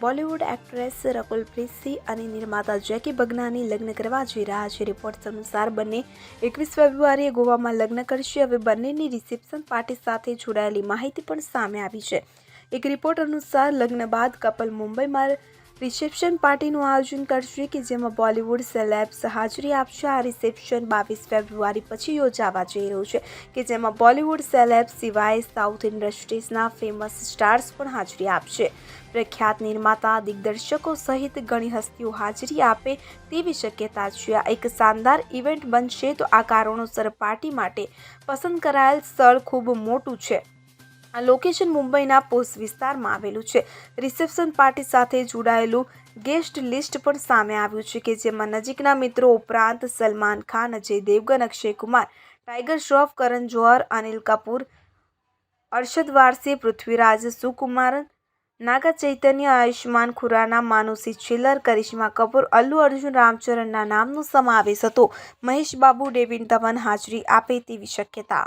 Bollywood actress Rakul Preet Singh અને નિર્માતા જેકી બગનાની લગ્ન કરવા જઈ રહ્યા છે. રિપોર્ટ્સ અનુસાર બંને એકવીસ ફેબ્રુઆરીએ ગોવામાં લગ્ન કરશે. હવે બંનેની રિસેપ્શન પાર્ટી સાથે જોડાયેલી માહિતી પણ સામે આવી છે. એક રિપોર્ટ અનુસાર લગ્ન બાદ કપલ મુંબઈમાં રિસેપ્શન પાર્ટીનું આયોજન કરશે કે જેમાં બોલિવૂડ સેલેબ્સ હાજરી આપશે. આ રિસેપ્શન બાવીસ ફેબ્રુઆરી પછી યોજાવા જઈ રહ્યું છે કે જેમાં બોલિવૂડ સેલેબ્સ સિવાય સાઉથ ઇન્ડસ્ટ્રીઝના ફેમસ સ્ટાર્સ પણ હાજરી આપશે. પ્રખ્યાત નિર્માતા, દિગ્દર્શકો સહિત ઘણી હસ્તીઓ હાજરી આપે તેવી શક્યતા છે. આ એક શાનદાર ઇવેન્ટ બનશે તો આ કારણોસર પાર્ટી માટે પસંદ કરાયેલ સ્થળ ખૂબ મોટું છે. આ લોકેશન મુંબઈના પોસ્ટ વિસ્તારમાં આવેલું છે. રિસેપ્શન પાર્ટી સાથે જોડાયેલું ગેસ્ટ લિસ્ટ પણ સામે આવ્યું છે કે જેમાં નજીકના મિત્રો ઉપરાંત સલમાન ખાન, અજય દેવગન, અક્ષય કુમાર, ટાઈગર શ્રોફ, કરણ જોહર, અનિલ કપૂર, અરશદ વારસી, પૃથ્વીરાજ સુકુમાર, નાગા ચૈતન્ય આયુષ્માન ખુરાના માનુસી છિલ્લર, કરિશ્મા કપૂર, અલ્લુ અર્જુન, રામચરણના નામનો સમાવેશ હતો. મહેશ બાબુ, ડેવિન ધવન હાજરી આપે તેવી શક્યતા.